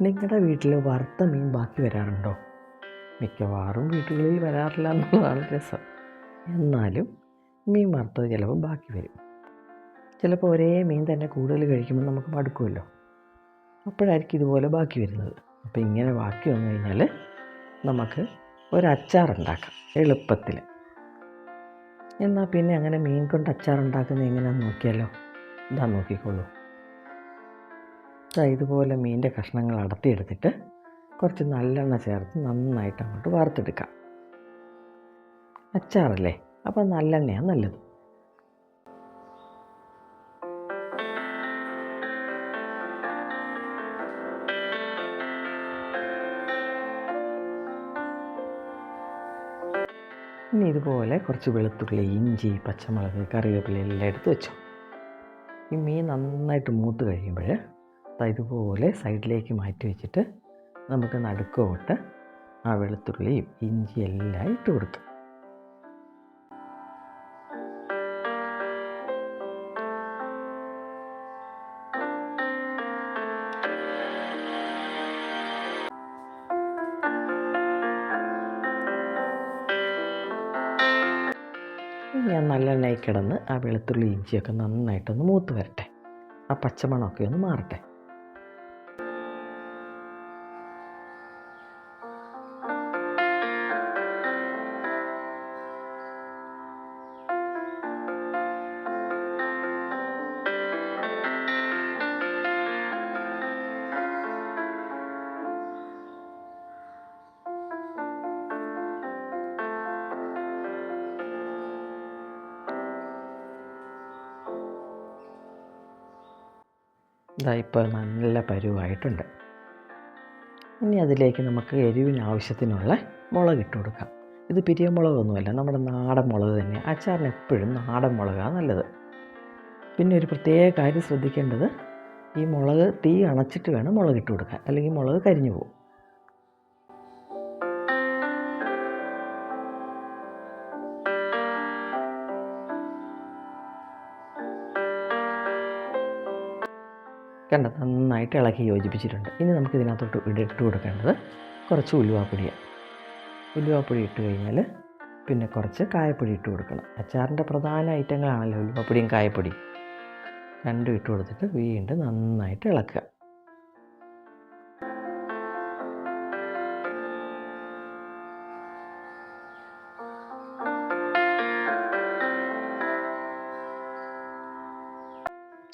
നിങ്ങളുടെ വീട്ടിൽ വറുത്ത മീൻ ബാക്കി വരാറുണ്ടോ? മിക്കവാറും വീട്ടുകളിൽ വരാറില്ല എന്നുള്ളതാണ് രസം. എന്നാലും മീൻ വറുത്തത് ചിലപ്പോൾ ബാക്കി വരും. ചിലപ്പോൾ ഒരേ മീൻ തന്നെ കൂടുതൽ കഴിക്കുമ്പോൾ നമുക്ക് മടുക്കുമല്ലോ. അപ്പോഴായിരിക്കും ഇതുപോലെ ബാക്കി വരുന്നത്. അപ്പോൾ ഇങ്ങനെ ബാക്കി വന്നു കഴിഞ്ഞാൽ നമുക്ക് ഒരു അച്ചാർ ഉണ്ടാക്കാം എളുപ്പത്തിൽ. എന്നാൽ പിന്നെ അങ്ങനെ മീൻ കൊണ്ട് അച്ചാർ ഉണ്ടാക്കുന്നത് എങ്ങനെയാണെന്ന് നോക്കിയാലോ? ഇതാ നോക്കിക്കോളൂ. ദാ ഇതുപോലെ മീനിന്റെ കഷ്ണങ്ങൾ അടത്തിയെടുത്തിട്ട് കുറച്ച് നല്ലെണ്ണ ചേർത്ത് നന്നായിട്ട് അങ്ങോട്ട് വറുത്തെടുക്കാം. അച്ചാറല്ലേ? അപ്പോൾ നല്ലെണ്ണയാണ് നല്ലത്. ഇനി ഇതുപോലെ കുറച്ച് വെളുത്തുള്ളി ഇഞ്ചി പച്ചമുളക് കറിവേപ്പില എല്ലാം എടുത്ത് വെച്ചു. ഈ മീൻ നന്നായിട്ട് മൂത്ത് കഴിയുമ്പോൾ ഇതുപോലെ സൈഡിലേക്ക് മാറ്റി വെച്ചിട്ട് നമുക്ക് നടുക്കോട്ട് ആ വെളുത്തുള്ളിയും ഇഞ്ചി എല്ലാം ഇട്ട് കൊടുത്തു ഞാൻ നല്ലെണ്ണയിൽ കിടന്ന് ആ വെളുത്തുള്ളി ഇഞ്ചിയൊക്കെ നന്നായിട്ടൊന്ന് മൂത്ത് വരട്ടെ. ആ പച്ചമണമൊക്കെ ഒന്ന് മാറട്ടെ. ഇതാ ഇപ്പോൾ നല്ല പരുവായിട്ടുണ്ട്. ഇനി അതിലേക്ക് നമുക്ക് എരിവിന് ആവശ്യത്തിനുള്ള മുളക് ഇട്ട് കൊടുക്കാം. ഇത് പിരിയ മുളകൊന്നുമല്ല നമ്മുടെ നാടൻ മുളക് തന്നെ. അച്ചാറിന് എപ്പോഴും നാടൻ മുളകാണ് നല്ലത്. പിന്നെ ഒരു പ്രത്യേക കാര്യം ശ്രദ്ധിക്കേണ്ടത് ഈ മുളക് തീ അണച്ചിട്ട് വേണം മുളക് ഇട്ട് കൊടുക്കാൻ. അല്ലെങ്കിൽ മുളക് കരിഞ്ഞു പോകും. കണ്ട നന്നായിട്ട് ഇളക്കി യോജിപ്പിച്ചിട്ടുണ്ട്. ഇനി നമുക്ക് ഇതിനകത്തോട്ട് ഇട്ട് കൊടുക്കേണ്ടത് കുറച്ച് ഉലുവാപ്പൊടിയാണ് ഉലുവാപ്പൊടി ഇട്ട് കഴിഞ്ഞാൽ പിന്നെ കുറച്ച് കായപ്പൊടി ഇട്ട് കൊടുക്കണം. അച്ചാറിന്റെ പ്രധാന ഐറ്റങ്ങളാണല്ലോ ഉലുവാപ്പൊടിയും കായപ്പൊടിയും. രണ്ടും ഇട്ട് കൊടുത്തിട്ട് വീണ്ടും നന്നായിട്ട് ഇളക്കുക.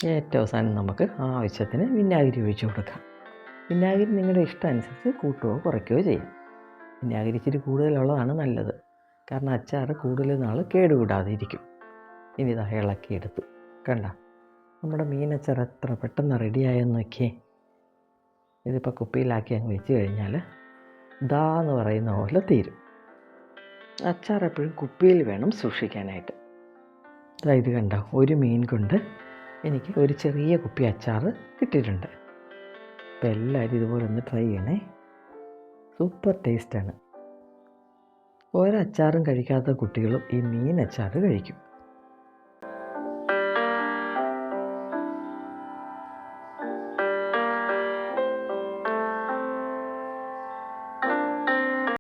ഏറ്റവും അവസാനം നമുക്ക് ആവശ്യത്തിന് വിനാഗിരി ഒഴിച്ചു കൊടുക്കാം. വിനാഗിരി നിങ്ങളുടെ ഇഷ്ടം അനുസരിച്ച് കൂട്ടുകയോ കുറയ്ക്കുകയോ ചെയ്യാം. വിനാഗിരി ഇച്ചിരി കൂടുതലുള്ളതാണ് നല്ലത്. കാരണം അച്ചാർ കൂടുതൽ നാൾ കേടുകൂടാതെ ഇരിക്കും ഇനി ഇതാ ഇളക്കിയെടുത്തു. കണ്ട നമ്മുടെ മീൻ അച്ചാർ എത്ര പെട്ടെന്ന് റെഡിയായെന്ന് നോക്കിയേ. ഇതിപ്പോൾ കുപ്പിയിലാക്കി അങ്ങ് വെച്ച് കഴിഞ്ഞാൽ ദാ എന്ന് പറയുന്ന പോലെ തീരും. അച്ചാർ എപ്പോഴും കുപ്പിയിൽ വേണം സൂക്ഷിക്കാനായിട്ട്. ഇത് കണ്ടോ ഒരു മീൻ കൊണ്ട് എനിക്ക് ഒരു ചെറിയ കുപ്പി അച്ചാർ കിട്ടിയിട്ടുണ്ട്. അപ്പോൾ എല്ലാവരും ഇതുപോലെ ഒന്ന് ട്രൈ ചെയ്യണേ. സൂപ്പർ ടേസ്റ്റാണ് ഓരോ അച്ചാറും കഴിക്കാത്ത കുട്ടികളും ഈ മീൻ അച്ചാർ കഴിക്കും.